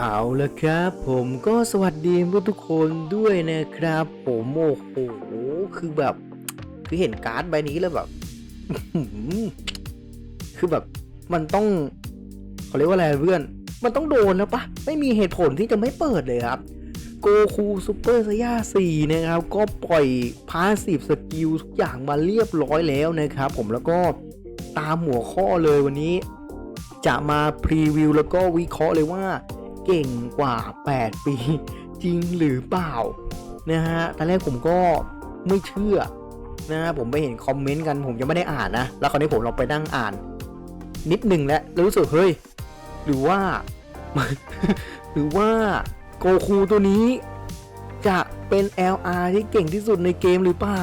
เอาละครับ ผมก็สวัสดีทุกคนด้วยนะครับ ผมโอ้โหคือแบบ คือเห็นการ์ดใบนี้แล้วแบบคือแบบ มันต้องเขาเรียกว่าอะไรเพื่อน มันต้องโดนแล้วปะไม่มีเหตุผลที่จะไม่เปิดเลยครับโกคูซูเปอร์สยา4นะครับ ก็ปล่อยพาสีฟสกิลทุกอย่างมาเรียบร้อยแล้วนะครับ ผมแล้วก็ตามหัวข้อเลยวันนี้ จะมาพรีวิวแล้วก็วิเคราะห์เลยว่า เก่งกว่า 8 ปี จริงหรือเปล่านะฮะตอนแรกผมก็ไม่เชื่อนะฮะผมไปเห็นคอมเมนต์กันผมยังไม่ได้อ่านนะ แล้วคราวนี้ผมลองไปนั่งอ่าน นิดหนึ่งแล้วรู้สึกเฮ้ยหรือว่า หรือว่าโกคูตัวนี้ จะเป็น LR ที่เก่งที่สุดในเกมหรือเปล่า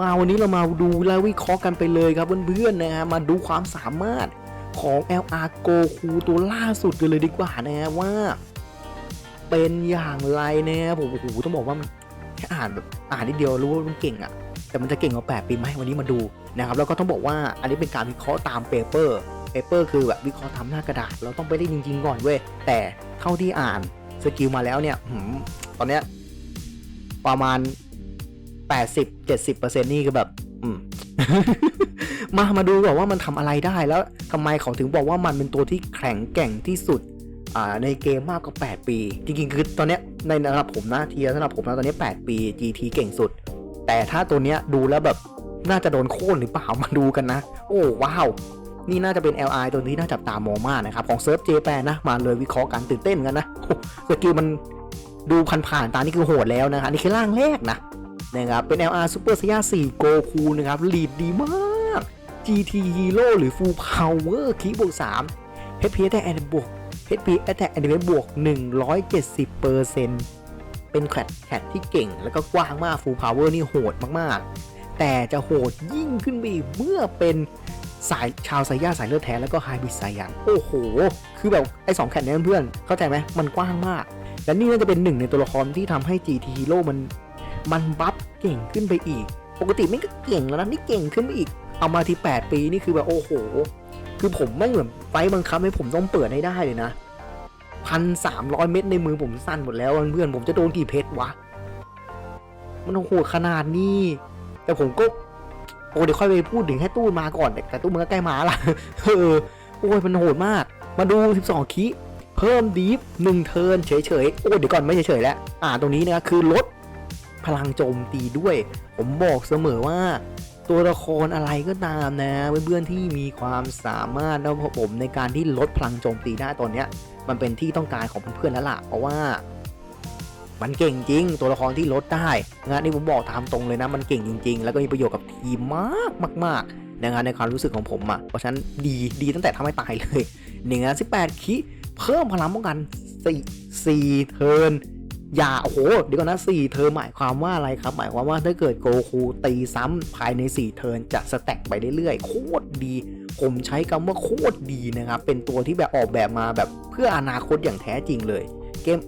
มาวันนี้เรามาดูและวิเคราะห์กันไปเลยครับเพื่อนๆนะฮะมาดูความสามารถ ของ LR โกคูตัวล่าสุดกันเลยดีกว่านะฮะว่า เป็นอย่างไรนะครับผมโอ้โหต้องบอกว่าแค่อ่านแบบอ่านนิดเดียวรู้ว่ามันเก่งอะแต่มันจะเก่งกว่า 8 ปีไหมวันนี้มาดูนะครับแล้วก็ต้องบอกว่าอันนี้เป็นการวิเคราะห์ตามเปเปอร์เปเปอร์คือแบบวิเคราะห์ตามหน้ากระดาษ เราต้องไปได้จริง ๆ ก่อนเว้ยแต่เท่าที่อ่านสกิลมาแล้วเนี่ยตอนเนี้ยประมาณ 80-70%นี่คือแบบ อืม มามาดูก่อนว่ามันทำอะไรได้แล้วทำไมเขาถึงบอกว่ามันเป็นตัวที่แข็งแกร่งที่สุดในเกมมากกว่า 8 ปี จริงๆ คือตอนนี้ในระดับผมนะเทียร์สำหรับผมนะตอนนี้ 8 ปี GT เก่งสุด แต่ถ้าตัวเนี้ยดูแล้วแบบน่าจะโดนโค่นหรือเปล่ามาดูกันนะ โอ้ว้าว นี่น่าจะเป็น LI ตัวนี้น่าจับตามองมากนะครับ ของเซิร์ฟเจแปนนะ มาเลยวิเคราะห์กันตื่นเต้นกันนะสกิลมันดูผ่านๆตานี่คือโหดแล้วนะครับนี่คือร่างแรกนะนะครับเป็น LR Super Saiyan 4 Goku นะครับลีดดีมาก GT Hero หรือ Full Power คีบวก3 HP Attack and บวก HP Attack and Defense บวก 170%เป็นแคทแคทที่เก่งแล้วก็กว้างมาก Full Power นี่โหดมากๆ แต่จะโหดยิ่งขึ้นไปอีกเมื่อเป็นสายชาวไซย่าสายเลือดแท้แล้วก็ไฮบริดไซยันโอ้โห คือแบบไอ้สองแคทเนี้เพื่อนเข้าใจไหมมันกว้างมาก และนี่น่าจะเป็นหนึ่งในตัวละครที่ทำให้ GT Hero มันมันบัฟเก่งขึ้นไปอีก ปกติไม่ก็เก่งแล้วนะนี่เก่งขึ้นไปอีก เอามาที่ 8 ปีนี่คือแบบโอ้โห คือผมไม่เหมือนไฟบังคับให้ผมต้องเปิดให้ได้เลยนะพันสามร้อยเม็ดในมือผมสั้นหมดแล้วเพื่อนผมจะโดนกี่เพชรวะ มันโหดขนาดนี้ แต่ผมก็โอ้เดี๋ยวค่อยไปพูดถึงให้ตู้มาก่อนแต่ตู้มันก็ใกล้มาละเออโอ้ยมันโหดมาก มาดู 12 คิเพิ่มดีฟหนึ่งเทินเฉยๆ โอ้เดี๋ยวก่อนไม่เฉยๆแล้ว อ่าตรงนี้นะคือลดพลังโจมตีด้วย ผมบอกเสมอว่า ตัวละครอะไรก็ตามนะ เพื่อนๆที่มีความสามารถแล้วผมในการที่ลดพลังโจมตีได้ตอนเนี้ย มันเป็นที่ต้องการของเพื่อนๆแล้วล่ะเพราะว่ามันเก่งจริง ตัวละครที่ลดได้งานนี้ผมบอกตามตรงเลยนะ มันเก่งจริง ๆ แล้วก็มีประโยชน์กับทีมมากมากๆนะงานในความรู้สึกของผมอะ่ะเพราะฉะนั้นดีดีตั้งแต่ทำให้ตายเลยหนึ่งสิบแปดคิเพิ่มพลังป้องกันสี่สี่เทิร์น อย่าโอ้โหเดี๋ยวก่อนนะ4เทิร์หมายความว่าอะไรครับ หมายความว่าถ้าเกิดโกคูตีซ้ำภายใน 4 เทิร์นจะสแต็กไปเรื่อยๆโคตรดี ผมใช้คำว่าโคตรดีนะครับ เป็นตัวที่แบบออกแบบมาแบบเพื่ออนาคตอย่างแท้จริงเลย เกม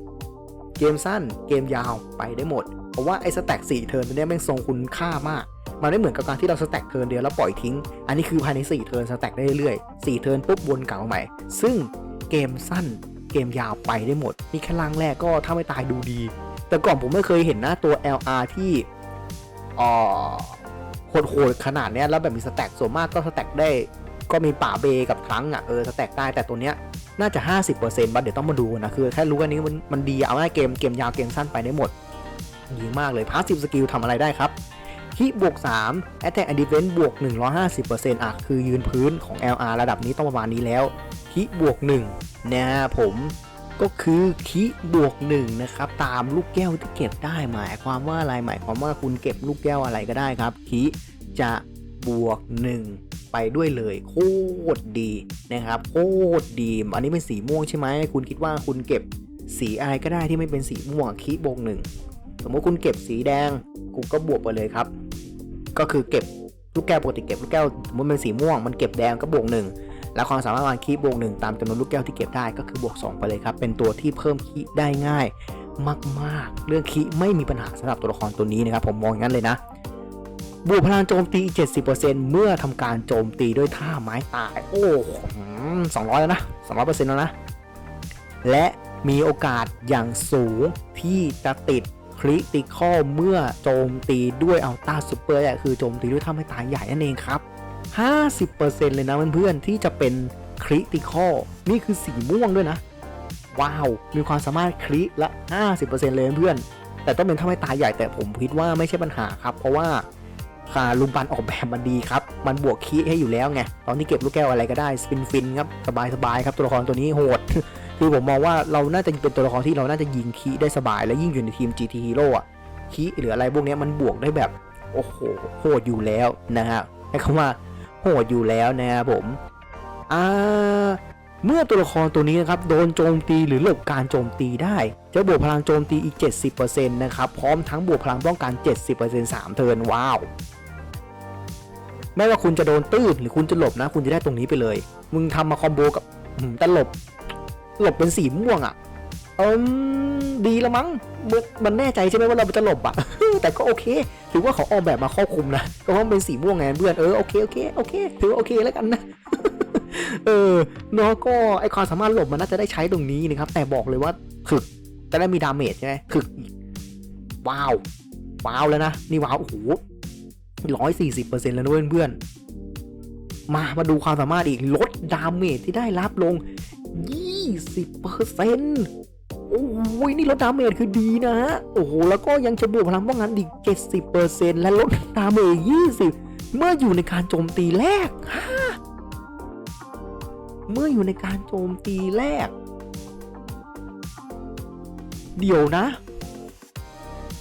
เกมสั้นเกมยาวไปได้หมด เพราะว่าไอ้สแต็ก4เทิร์นตัวนี้แม่งทรงคุณค่ามากมันไม่เหมือนกับการที่เราสแต็กเทิร์นเดียวแล้วปล่อยทิ้ง อันนี้คือภายใน 4 เทิร์นสแต็กได้เรื่อยๆ4เทิร์นปุ๊บวนกลับมาใหม่ ซึ่งเกมสั้น เกมยาวไปได้หมด นี่แค่ล่างแรกก็ถ้าไม่ตายดูดี แต่ก่อนผมไม่เคยเห็นหน้าตัว LR ที่อโหดๆขนาดเนี้ยแล้วแบบมีสแต็กส่วนมากก็สแต็กได้ ก็มีป่าเบกับครั้งอะเออสแต็กได้แต่ตัวเนี้ยน่าจะ 50%บัตเดี๋ยวต้องมาดูนะคือแค่รู้อันนี้มันมันดีเอาง่ายเกมเกมยาวเกมสั้นไปได้หมด ดีมากเลยพาสซีฟสกิลทำอะไรได้ครับฮิบวก3 Attack and Defense บวก 150%อะคือยืนพื้นของ LR ระดับนี้ต้องประมาณนี้แล้ว ฮิบวก1นะผมก็คือคิบวก1นะครับตามลูกแก้วที่เก็บได้หมายความว่าอะไรหมายความว่าคุณเก็บลูกแก้วอะไรก็ได้ครับคิจะบวก 1 ไปด้วยเลยโคตรดีนะครับโคตรดีอันนี้เป็นสีม่วงใช่ไหมคุณคิดว่าคุณเก็บสีอะไรก็ได้ที่ไม่เป็นสีม่วงคีบวกหนึ่งสมมติคุณเก็บสีแดงคุณก็บวกไปเลยครับ ก็คือเก็บลูกแก้วปกติเก็บลูกแก้วสมมติเป็นสีม่วงมันเก็บแดงก็บวกหนึ่ง แล้วความสามารถการคีบวกหนึ่งตามจำนวนลูกแก้วที่เก็บได้ก็คือบวก 2 ไปเลยครับ เป็นตัวที่เพิ่มคีได้ง่ายมาก ๆ เรื่องคีไม่มีปัญหาสำหรับตัวละครตัวนี้นะครับ ผมมองอย่างนั้นเลยนะ บวกพลังโจมตี 70%เมื่อทำการโจมตีด้วยท่าไม้ตาย โอ้สองร้อยแล้วนะ200%แล้วนะ และมีโอกาสอย่างสูงที่จะติดคริติคอลเมื่อโจมตีด้วยอัลต้าซูเปอร์คือโจมตีด้วยท่าไม่ตายใหญ่นั่นเองครับ 50%เลยนะเพื่อนๆที่จะเป็นคริติคอลนี่คือสีม่วงด้วยนะ ว้าว มีความสามารถคริละ 50%เลยเพื่อนๆแต่ต้องเป็นท่าไม่ตายใหญ่แต่ผมคิดว่าไม่ใช่ปัญหาครับ เพราะว่าคาลุมบันออกแบบมันดีครับ มันบวกคีให้อยู่แล้วไง ตอนที่เก็บลูกแก้วอะไรก็ได้ฟินฟินครับ สบายๆครับตัวละครตัวนี้โหด คือผมมองว่าเราน่าจะเป็นตัวละครที่เราน่าจะยิงคีได้สบาย และยิ่งอยู่ในทีม GT Hero อะคีหรืออะไรพวกนี้มันบวกได้แบบ โอ้โหโหดอยู่แล้วนะฮะใช้คำว่า โหดอยู่แล้วนะครับผมอ่าเมื่อตัวละครตัวนี้นะครับโดนโจมตีหรือหลบการโจมตีได้จะบวกพลังโจมตีอีก 70%นะครับพร้อมทั้งบวกพลังป้องกัน 70% 3 เทิร์นว้าวไม่ว่าคุณจะโดนตื้นหรือคุณจะหลบนะ คุณจะได้ตรงนี้ไปเลย มึงทำมาคอมโบกับแต่หลบ หลบเป็นสีม่วงอะ่ะ เอมดีละมั้งมันมันแน่ใจใช่ไหมว่าเราจะหลบอะแต่ก็โอเค ถือว่าเขาออกแบบมาครอบคลุมนะก็เพราะเป็นสีม่วงไงเพื่อนเออโอเคโอเคโอเคถือว่าโอเคแล้วกันนะเออเนาะก็ไอความสามารถหลบมันน่าจะได้ใช้ตรงนี้นะครับ แต่บอกเลยว่าถึกจะได้มีดาเมจใช่ไหมถึกอีกว้าว ว้าวแล้วนะ นี่ว้าวโอ้โหร้อยสี่สิบเปอร์เซ็นต์แล้วนะเพื่อนๆมามาดูความสามารถอีกลดดาเมจที่ได้รับลงยี่สิบเปอร์เซ็นต์ โอ้ยนี่ลดดาเมจคือดีนะฮะ โอ้โห แล้วก็ยังจะบวกพลังป้องกันอีกเจ็ดสิบเปอร์เซ็นต์และลดดาเมจยี่สิบเมื่ออยู่ในการโจมตีแรก เมื่ออยู่ในการโจมตีแรก เดี๋ยวนะ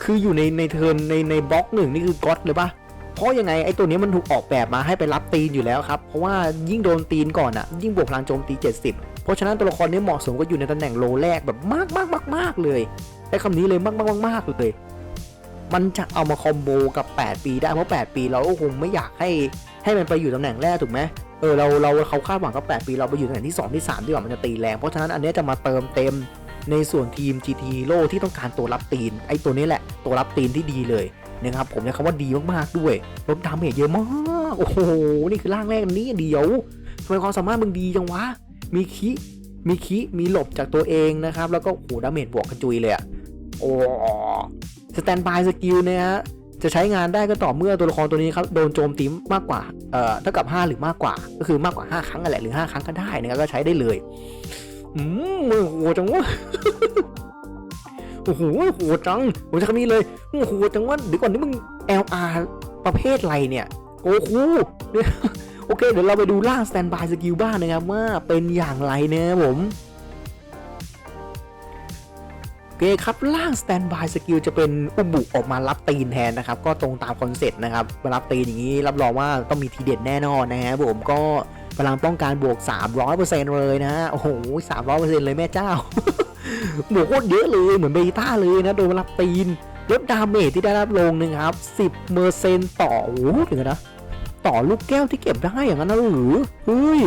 คืออยู่ในในเทิร์นในในบล็อกหนึ่งนี่คือก๊อตเลยปะเพราะยังไงไอ้ตัวนี้มันถูกออกแบบมาให้ไปรับตีนอยู่แล้วครับ เพราะว่ายิ่งโดนตีนก่อนอะยิ่งบวกพลังโจมตี 70 ราะฉะนั้นตัวละครนี้เหมาะสมก็อยู่ในตำแหน่งโลแรกแบบมากมากมากมากเลยใช้คำนี้เลยมากมากมากมากเลย มันจะเอามาคอมโบกับ 8 ปีได้เพราะ 8 ปีเราก็คงไม่อยากให้ให้มันไปอยู่ตำแหน่งแรกถูกไหมเออเราเราเขาคาดหวังกับ 8 ปีเราไปอยู่ตำแหน่งที่ 2 ที่3ที่ว่ามันจะตีแรงเพราะฉะนั้นอันนี้จะมาเติมเต็มในส่วนทีม GT h e ที่ต้องการตัวรับตีน ไอ้ตัวนี้แหละ ตัวรับตีนที่ดีเลยนะครับผมใช้คำว่าดีมากๆด้วยลดดาเมจเยอะมาก โอ้โห นี่คือร่างแรกนนี้เดียวทำไมความสามารถมึงดีจังวะ มีคิมีคิมีหลบจากตัวเองนะครับ แล้วก็โอ้โหดาเมจบวกกระจุยเลยอะโอ้สแตนบายสกิลเนี่ยฮะจะใช้งานได้ก็ต่อเมื่อตัวละครตัวนี้ครับโดนโจมตีมากกว่าเอ่อเท่ากับ 5 หรือมากกว่า ก็คือมากกว่า 5 ครั้งนั่นแหละหรือ 5 ครั้งก็ได้นะครับก็ใช้ได้เลยอืมโอ้โหจังวะโอ้โหโหจังผมจะคำนี้เลยโอ้โหจังวะเดี๋ยวก่อนนี่มึง LR ประเภทอะไรเนี่ยโอ้โหเนี่ย โอเค เดี๋ยวเราไปดูล่างสแตนบายสกิลบ้างนะครับว่าเป็นอย่างไรนะครับผมโอเคครับล่างสแตนบายสกิลจะเป็นอุบุออกมารับตีนแทนนะครับ ก็ตรงตามคอนเซ็ปต์นะครับมารับตีนอย่างนี้รับรองว่าต้องมีทีเด็ดแน่นอนนะฮะผมก็พลังป้องกันบวก 300%เลยนะฮะโอ้โห300%เลยแม่เจ้าบวกโคตรเยอะเลยเหมือนเบต้าเลยนะโดนรับตีนลดดาเมจที่ได้รับลงนะครับ10เมอร์เซนต่อโอ้โหถึงนะ ต่อลูกแก้วที่เก็บได้อย่างนั้นหรือเฮ้ย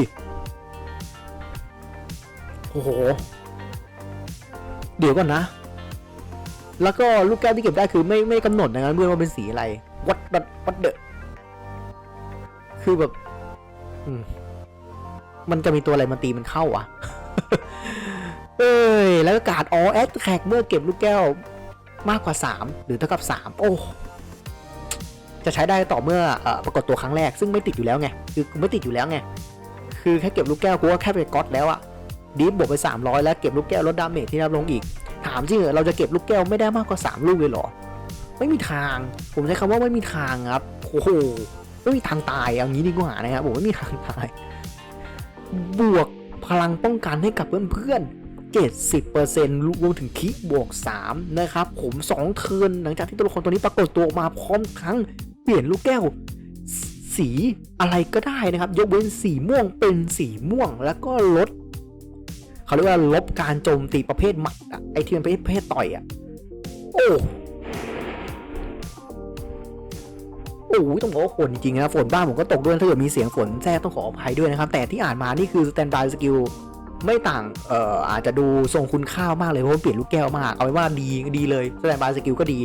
โอ้โห เดี๋ยวก่อนนะ แล้วก็ลูกแก้วที่เก็บได้คือไม่ไม่กำหนดนะครับเพื่อนว่าเป็นสีอะไรวัดวัดวัดเดอะคือแบบมันจะมีตัวอะไรมาตีมันเข้าอะ เอ้ย แล้วก็กาดออแอดแขกเมื่อเก็บลูกแก้วมากกว่า 3 หรือเท่ากับ 3 โอ้ จะใช้ได้ต่อเมื่ออปรากฏตัวครั้งแรกซึ่งไม่ติดอยู่แล้วไงคือไม่ติดอยู่แล้วไงคือแค่เก็บลูกแก้วกูก็แค่ไปก๊อตแล้วอะดีฟบวกไป 300 แล้วเก็บลูกแก้วลดดาเมจที่รับลงอีก ถามจริงเหรอเราจะเก็บลูกแก้วไม่ได้มากกว่า 3 ลูกเลยเหรอ ไม่มีทาง ผมใช้คำว่าไม่มีทางครับโอ้โหไม่มีทางตายเอางี้ดีกว่านะครับผมไม่มีทางตาย บวกพลังป้องกันให้กับเพื่อนๆ70%รวมถึงคิบวก 3 นะครับ ผม 2 เทินหลังจากที่ตัวละครตัวนี้ปรากฏตัวออกมาพร้อมทั้ง เปลี่ยนลูกแก้ว สีอะไรก็ได้นะครับ ยกเว้นสีม่วงเป็นสีม่วงแล้วก็ลดเขาเรียกว่าลบการโจมตีประเภทหมัดอะไอที่มันประเภทต่อยอะโอ้โอ้ยต้องบอกว่าฝนจริงนะฝนบ้านผมก็ตกด้วยถ้าเกิดมีเสียงฝนแทรกต้องขออภัยด้วยนะครับ แต่ที่อ่านมานี่คือสแตนบายสกิลไม่ต่างเอ่ออาจจะดูทรงคุณค่ามากเลยเพราะว่าเปลี่ยนลูกแก้วมาก เอาไว้ว่าดีดีเลยสแตนบายสกิลก็ดี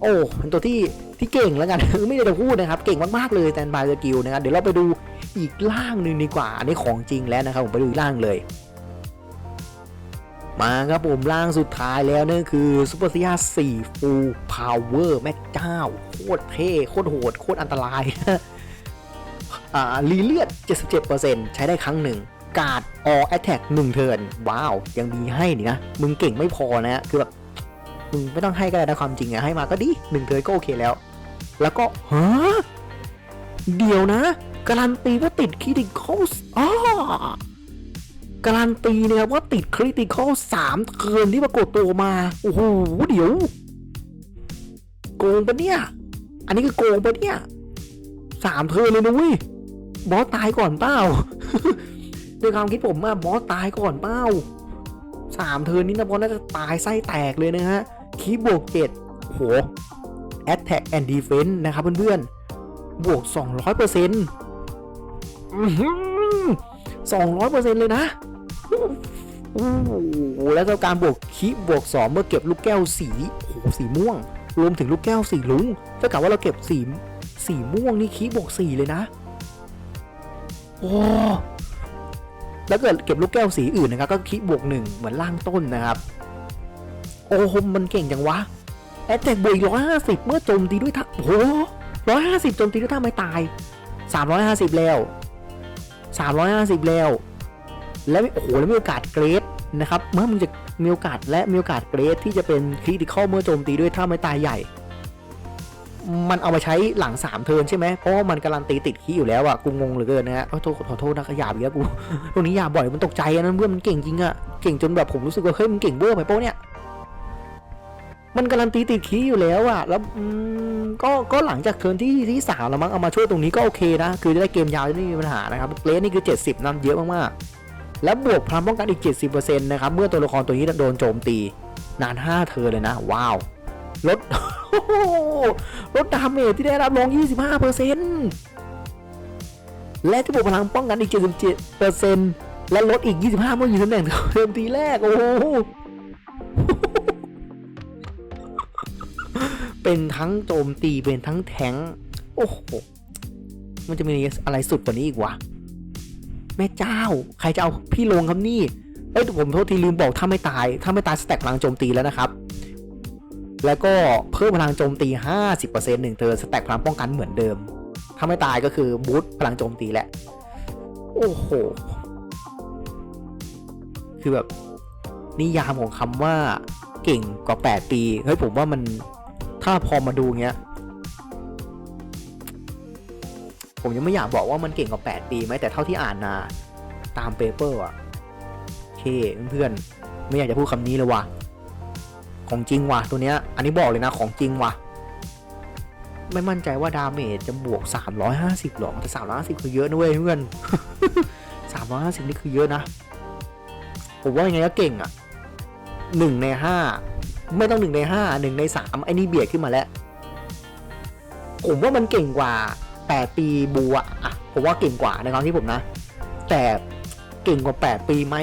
โอ้เป็นตัวที่ที่เก่งแล้วกันไม่ได้จะพูดนะครับเก่งมากๆเลยแตนบายสกิลนะครับเดี๋ยวเราไปดูอีกล่างหนึ่งดีกว่า อันนี้ของจริงแล้วนะครับผมไปดูอีกล่างเลย มาครับผมร่างสุดท้ายแล้วนั่นคือซูเปอร์ซียา4 Full Power แม่เจ้าโคตรเท่โคตรโหดโคตรอันตรายอ่ารีเลือด 77%ใช้ได้ครั้งหนึ่งการ์ด All Attack 1เทิร์นว้าว ยังมีให้นี่นะ มึงเก่งไม่พอนะ คือแบบ มึงไม่ต้องให้ก็ได้นะความจริงอะให้มาก็ดีหนึ่งเทิร์นก็โอเคแล้ว แล้วก็ฮะเดี๋ยวนะ การันตีว่าติดคิดิคอลอ๋อการันตีนะครับว่าติดคริติคอลสามเทิร์นที่ปรากฏตัวมา โอ้โหเดี๋ยว โกงปะเนี่ย อันนี้คือโกงปะเนี่ยสามเทิร์นเลยนะเว้ยบอสตายก่อนเปล่าในความคิดผมอะบอสตายก่อนเปล่าสามเทิร์นนี้นะบอสน่าจะตายไส้แตกเลยนะฮะ คีย์บวกเจ็ดโห Attack and Defense นะครับเพื่อนๆ บวก 200%อื้อหือ200%เลยนะโอ้โหแล้วก็การบวกคีบวก 2 เมื่อเก็บลูกแก้วสีโอ้โหสีม่วง รวมถึงลูกแก้วสีลุงถ้ากับว่าเราเก็บสีสีม่วงนี่คีบวก 4 เลยนะ โอ้แล้วเกิดเก็บลูกแก้วสีอื่นนะครับ ก็คีบวก 1 เหมือนล่างต้นนะครับ โอ้โหมันเก่งจังวะแอตแทกบวกร้อยห้าสิบเมื่อโจมตีด้วยท่าโอ้โหร้อยห้าสิบโจมตีด้วยท่าไม่ตายสามร้อยห้าสิบแล้วสามร้อยห้าสิบแล้ว แล้วโอ้โหแล้วมีโอกาสเกรดนะครับเมื่อมึงจะมีโอกาสและมีโอกาสเกรดที่จะเป็นคริติคอลเมื่อโจมตีด้วยท่าไม่ตายใหญ่ มันเอามาใช้หลังสามเทิร์นใช่ไหมเพราะว่ามันการันตีติดคีอยู่แล้วอะกูงงเหลือเกินนะฮะขอโทษขอโทษนะขยาบอีกแล้วกูตรงนี้หยาบบ่อยมันตกใจอะนะเพื่อนมันเก่งจริงอะเก่งจนแบบผมรู้สึกว่าเฮ้ยมันเก่งเวอร์ไปโป้เนี่ย มันการันตีติดคีย์อยู่แล้วอะแล้วก็ก็หลังจากเทิร์นที่ที่สามแล้วมั้งเอามาช่วยตรงนี้ก็โอเคนะ คือจะได้เกมยาวจะไม่มีปัญหานะครับเลสนี่คือ 70นั่นเยอะมากๆ แล้วบวกพลังป้องกันอีก 70%นะครับเมื่อตัวละครตัวนี้โดนโจมตี นาน 5เทิร์เลยนะ ว้าวลดลดดาเมจที่ได้รับลง 25%และที่บวกพลังป้องกันอีก 77%และลดอีก 25เมื่ออยู่ตำแหน่งเดิมทีแรกโอ้โห เป็นทั้งโจมตีเป็นทั้งแทงโอ้โหมันจะมีอะไรสุดกว่านี้อีกวะแม่เจ้า ใครจะเอาพี่ลงครับนี่เอ้ยผมโทษทีลืมบอกถ้าไม่ตาย ถ้าไม่ตายสแต็กพลังโจมตีแล้วนะครับ แล้วก็เพิ่มพลังโจมตี 50%หนึ่งเธอสแต็กพลังป้องกันเหมือนเดิม ถ้าไม่ตายก็คือบูสต์พลังโจมตีแหละ โอ้โห คือแบบนิยามของคำว่าเก่งกว่า 8 ปี เฮ้ยผมว่ามันาพอมาดูเงี้ย ผมยังไม่อยากบอกว่ามันเก่งกว่า 8 ปีไหมแต่เท่าที่อ่านมาตามเปเปอร์อะเคเพื่อนๆ ไม่อยากจะพูดคำนี้เลยว่ะ ของจริงว่ะตัวเนี้ย อันนี้บอกเลยนะของจริงว่ะ ไม่มั่นใจว่าดาเมจจะบวก 350หรอกแต่350 คือเยอะนะเว้ยเพื่อน350 นี่คือเยอะนะ ผมว่ายังไงก็เก่งอะหนึ่งในห้า ไม่ต้องหนึ่งในห้าหนึ่งในสามไอ้นี่เบียดขึ้นมาแล้ว ผมว่ามันเก่งกว่า8ปีบูอะอะผมว่าเก่งกว่าในความที่ผมนะ แต่เก่งกว่า8ปีไหม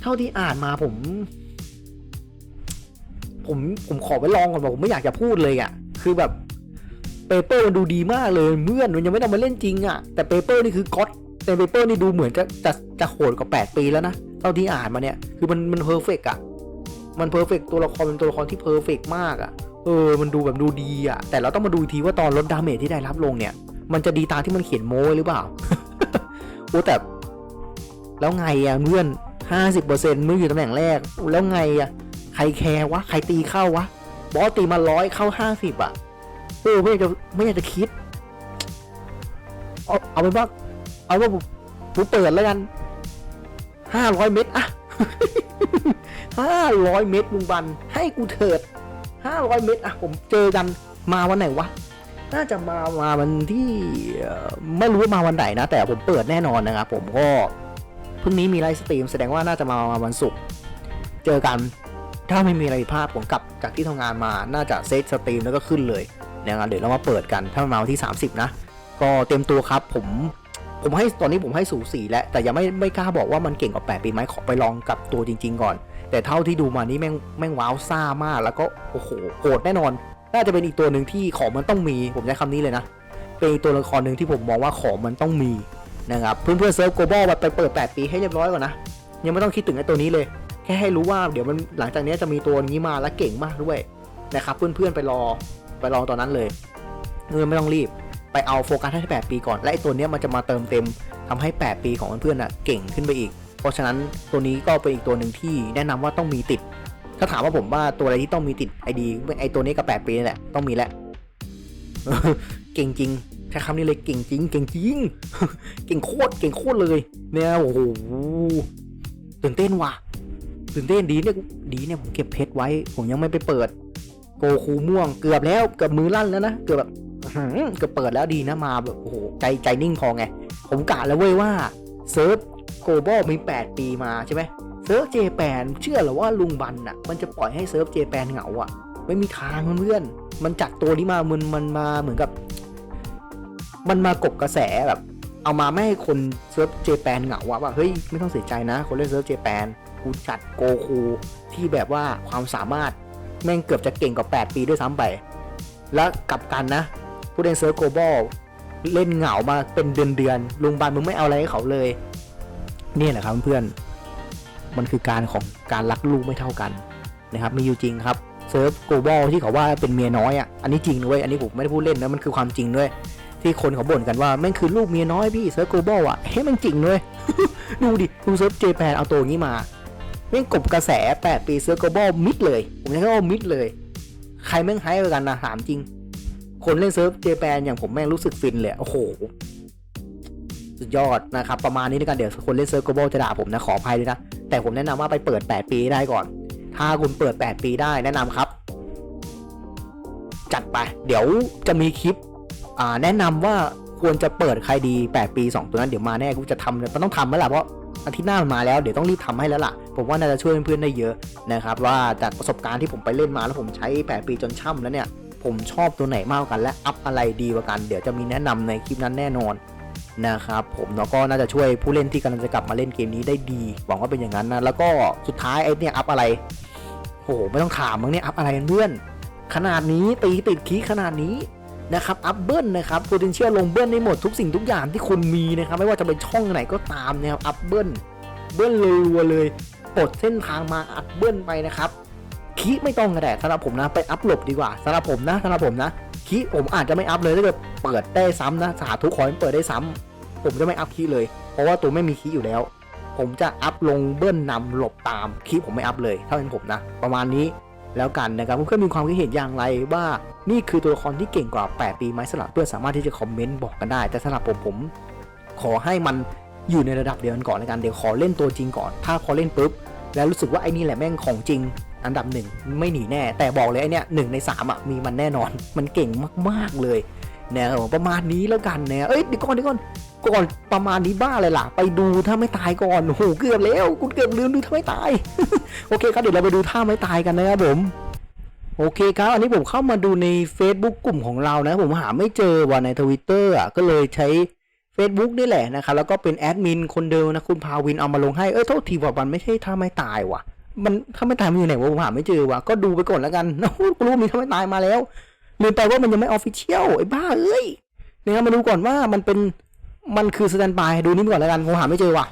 เท่าที่อ่านมาผม ผมผมขอไปลองก่อนบอกผมไม่อยากจะพูดเลยอะคือแบบเปเปอร์มันดูดีมากเลยเมื่อนมันยังไม่ต้องมาเล่นจริงอะแต่เปเปอร์นี่คือก๊อตแต่เปเปอร์นี่ดูเหมือนจะจะจะโหดกว่า 8 ปีแล้วนะ เท่าที่อ่านมาเนี่ย คือมันมันเพอร์เฟกอะ มันเพอร์เฟกตัวละครเป็นตัวละครที่เพอร์เฟกมากอะเออ มันดูแบบดูดีอะแต่เราต้องมาดูทีว่าตอนลดดาเมจที่ได้รับลงเนี่ย มันจะดีตามที่มันเขียนโม้หรือเปล่าโอ้แต่ แล้วไงอะเพื่อนห้าสิบเปอร์เซ็นต์เมื่ออยู่ตำแหน่งแรก แล้วไงอะใครแคร์วะ ใครตีเข้าวะ บอสตีมาร้อยเข้าห้าสิบอะโอ้ไม่อยากจะไม่อยากจะคิด เอาเอาเป็นว่าเอาว่าผมผมเปิดแล้วกันห้าร้อยเม็ดอะ ห้าร้อยเม็ดลุงบัน ให้กูเถิดห้าร้อยเม็ดอะผมเจอกันมาวันไหนวะ น่าจะมามาวันที่ไม่รู้ว่ามาวันไหนนะ แต่ผมเปิดแน่นอนนะครับผมก็พรุ่งนี้มีไลฟ์สตรีมแสดงว่าน่าจะมามาวันศุกร์เจอกันถ้าไม่มีอะไรผิดพลาดผมกลับจากที่ทำงานมาน่าจะเซตสตรีมแล้วก็ขึ้นเลยนะครับเดี๋ยวเรามาเปิดกันถ้ามันมาวันที่ 30 นะ ก็เตรียมตัวครับผม ผมให้ตอนนี้ผมให้สูสีแล้วแต่ยังไม่ไม่กล้าบอกว่ามันเก่งกว่า8ปีไหมขอไปลองกับตัวจริง ๆ ก่อน แต่เท่าที่ดูมานี่แม่งแม่งว้าวซ่ามาก แล้วก็โอ้โหโหดแน่นอน น่าจะเป็นอีกตัวหนึ่งที่ของมันต้องมีผมใช้คำนี้เลยนะ เป็นตัวละครหนึ่งที่ผมมองว่าของมันต้องมีนะครับเพื่อนๆเซิร์ฟโกลบอลไปเปิด 8 ปีให้เรียบร้อยก่อนนะยังไม่ต้องคิดถึงไอ้ตัวนี้เลย แค่ให้รู้ว่าเดี๋ยวมันหลังจากนี้จะมีตัวนี้มาแล้วเก่งมากด้วยนะครับเพื่อนๆไปรอไปรอตอนนั้นเลยเออไม่ต้องรีบ ไปเอาโฟกัสให้8ปีก่อน และไอตัวเนี้ยมันจะมาเติมเต็มทำให้ 8 ปีของเพื่อนๆอะเก่งขึ้นไปอีก เพราะฉะนั้นตัวนี้ก็เป็นอีกตัวหนึ่งที่แนะนำว่าต้องมีติด ถ้าถามว่าผมว่าตัวอะไรที่ต้องมีติดไอดีไอตัวนี้กับ8ปีนี่แหละต้องมีแหละเก่งจริงใช้คำนี้เลยเก่งจริง เก่งจริง เก่งโคตรเก่งโคตรเลยเนี่ยโอ้โหตื่นเต้นว่ะตื่นเต้นดีเนี่ยดีเนี่ยผมเก็บเพชรไว้ ผมยังไม่ไปเปิด โกคูม่วงเกือบแล้วเกือบมือลั่นแล้วนะเกือบแบบ กือบเปิดแล้วดีนะมาแบบโอ้โหใจใจนิ่งพอไง ผมกะแล้วเว้ยว่าเซิร์ฟโกลบอลมี 8 ปีมาใช่ไหมเซิร์ฟเจแปนเชื่อหรอว่าลุงบันน่ะ มันจะปล่อยให้เซิร์ฟเจแปนเหงาอะ ไม่มีทางเพื่อนมันจัดตัวนี้มามันมันมาเหมือนกับ มันมากบกระแสแบบ เอามาไม่ให้คนเซิร์ฟเจแปนเหงาว่าเฮ้ยไม่ต้องเสียใจนะ คนเล่นเซิร์ฟเจแปนกูจัดโกคูที่แบบว่าความสามารถแม่งเกือบจะเก่งกว่า 8 ปีด้วยซ้ำไป แล้วกลับกันนะ ผู้เล่นเซิร์ฟโกลบอลเล่นเหงามาเป็นเดือนเดือนลุงบันมึงไม่เอาอะไรให้เขาเลย นี่แหละครับเพื่อนมันคือการของการรักลูกไม่เท่ากันนะครับมีอยู่จริงครับเซิร์ฟโกลบอลที่เขาว่าเป็นเมียน้อยอะอันนี้จริงด้วยอันนี้ผมไม่ได้พูดเล่นนะมันคือความจริงด้วย ที่คนเขาบ่นกันว่าแม่งคือลูกเมียน้อยพี่เซิร์ฟโกลบอลอะเฮ้ยมันจริงเลยดูดิดูเซิร์ฟเจแปนเอาตัวนี้มาแม่งกบกระแส 8 ปีเซิร์ฟโกลบอลมิดเลย ผมใช้คำว่ามิดเลย ใครแม่งไฮกันนะถามจริง คนเล่นเซิร์ฟเจแปนอย่างผมแม่งรู้สึกฟินเลยโอ้โหสุดยอดนะครับประมาณนี้ในการเดี๋ยวคนเล่นเซิร์ฟโกลบอลจะด่าผมนะขออภัยด้วยนะ แต่ผมแนะนำว่าไปเปิด 8 ปีได้ก่อน ถ้าคุณเปิด 8 ปีได้แนะนำครับ จัดไป เดี๋ยวจะมีคลิปแนะนำว่าควรจะเปิดใครดี 8 ปี 2 ตัวนั้นเดี๋ยวมาแน่กูจะทำเลยมันต้องทำแล้วล่ะเพราะอาทิตย์หน้ามันมาแล้วเดี๋ยวต้องรีบทำให้แล้วล่ะ ผมว่าน่าจะช่วยเพื่อนๆได้เยอะนะครับว่าจากประสบการณ์ที่ผมไปเล่นมาแล้วผมใช้ 8 ปีจนช่ำแล้วเนี่ย ผมชอบตัวไหนมากกว่ากันและอัพอะไรดีกว่ากัน เดี๋ยวจะมีแนะนำในคลิปนั้นแน่นอนนะครับผมแล้วก็น่าจะช่วยผู้เล่นที่กำลังจะกลับมาเล่นเกมนี้ได้ดีหวังว่าเป็นอย่างนั้นนะแล้วก็สุดท้ายไอ้เนี่ยอัพอะไรโอ้โหไม่ต้องถามมั้งเนี่ยอัพอะไรเพื่อนขนาดนี้ตีติดคีขนาดนี้นะครับอัพเบิลนะครับ potential ลงเบิลได้หมดทุกสิ่งทุกอย่างที่คุณมีนะครับไม่ว่าจะเป็นช่องไหนก็ตามนะครับอัพเบิลเบิลรัวๆเลยปลดเส้นทางมาอัพเบิลไปนะครับ คีไม่ต้องกระแดดสำหรับผมนะไปอัพหลบดีกว่าสำหรับผมนะสำหรับผมนะคีผมอาจจะไม่อัพเลยถ้าเกิดเปิดได้ซ้ำนะสาธุขอให้เปิดได้ซ้ำผมจะไม่อัพคีเลย เพราะว่าตัวไม่มีคีอยู่แล้ว ผมจะอัพลงเบิ้ลนำหลบตามคีผมไม่อัพเลยถ้าเป็นผมนะ ประมาณนี้แล้วกันนะครับเพื่อนๆมีความคิดเห็นอย่างไรว่านี่คือตัวละครที่เก่งกว่า 8 ปีไหมสำหรับเพื่อนสามารถที่จะคอมเมนต์บอกกันได้ แต่สำหรับผมผม ขอให้มันอยู่ในระดับเดียวกันก่อนแล้วกันเดี๋ยวขอเล่นตัวจริงก่อน ถ้าพอเล่นปุ๊บ แล้วรู้สึกว่าไอ้นี่แหละแม่งของจริงอันดับหนึ่งไม่หนีแน่ แต่บอกเลยไอเนี่ยหนึ่งในสามอะมีมันแน่นอน มันเก่งมากๆเลยนะครับประมาณนี้แล้วกันนะเอ้ยเดี๋ยวก่อนเดี๋ยวก่อนก่อนประมาณนี้บ้าเลยล่ะ ไปดูถ้าไม่ตายก่อนโอ้โหเกือบแล้วกูเกือบลืมดูถ้าไม่ตาย โอเคครับเดี๋ยวเราไปดูท่าไม่ตายกันนะครับผมโอเคครับ อันนี้ผมเข้ามาดูใน Facebook กลุ่มของเรานะผมหาไม่เจอว่าในทวิตเตอร์อะก็เลยใช้ Facebook นี่แหละนะครับแล้วก็เป็นแอดมินคนเดิมนะคุณพาวินเอามาลงให้เออโทษทีว่ามันไม่ใช่ท่าไม่ตายว่ะ มันถ้าไม่ตายมันอยู่ไหนวะผมหาไม่เจอว่ะก็ดูไปก่อนแล้วกันนะกูรู้มีท่าไม่ตายมาแล้วลืมไปว่ามันยังไม่ออฟฟิเชียลไอ้บ้าเอ้ยนะครับมาดูก่อนว่ามันเป็นมันคือสแตนบายดูนี่ก่อนแล้วกันผมหาไม่เจอว่ะ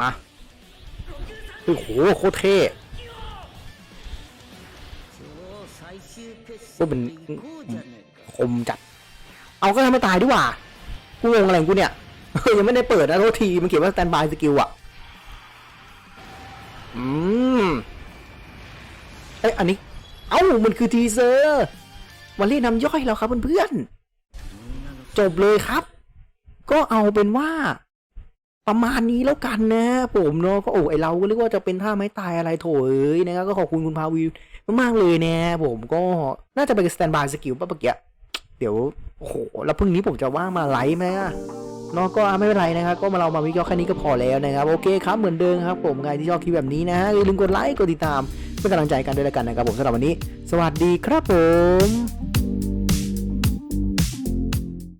มาโอ้โหโคตรเท่ก็เป็นคมจัด เอาก็ทำไม่ตายดีกว่ากูงงอะไรกูเนี่ยยังไม่ได้เปิดนะโทษทีมันเขียนว่า stand by skill อะ อืมเอ้ยอันนี้ เอ้า มันคือทีเซอร์วันเล่นนำย่อยแล้วครับเพื่อนๆจบเลยครับ ก็เอาเป็นว่า ประมาณนี้แล้วกันนะผมเนาะก็โอ้ไอเราก็เรียกว่าจะเป็นท่าไม้ตายอะไรโถเอ้ยนะครับก็ขอบคุณคุณพาวิวมากๆเลยนะผมก็น่าจะเป็นสแตนบายสกิลป่ะเมื่อกี้เดี๋ยวโอ้โหแล้วพรุ่งนี้ผมจะว่างมาไลฟ์ไหมอะ เนาะก็ไม่เป็นไรนะครับก็มาเรามาวิเคราะห์แค่นี้ก็พอแล้วนะครับโอเคครับเหมือนเดิมครับผมใครที่ชอบคลิปแบบนี้นะฮะอย่าลืมกดไลค์กดติดตามเป็นกำลังใจกันด้วยแล้วกันนะครับผมสำหรับวันนี้ สวัสดีครับผม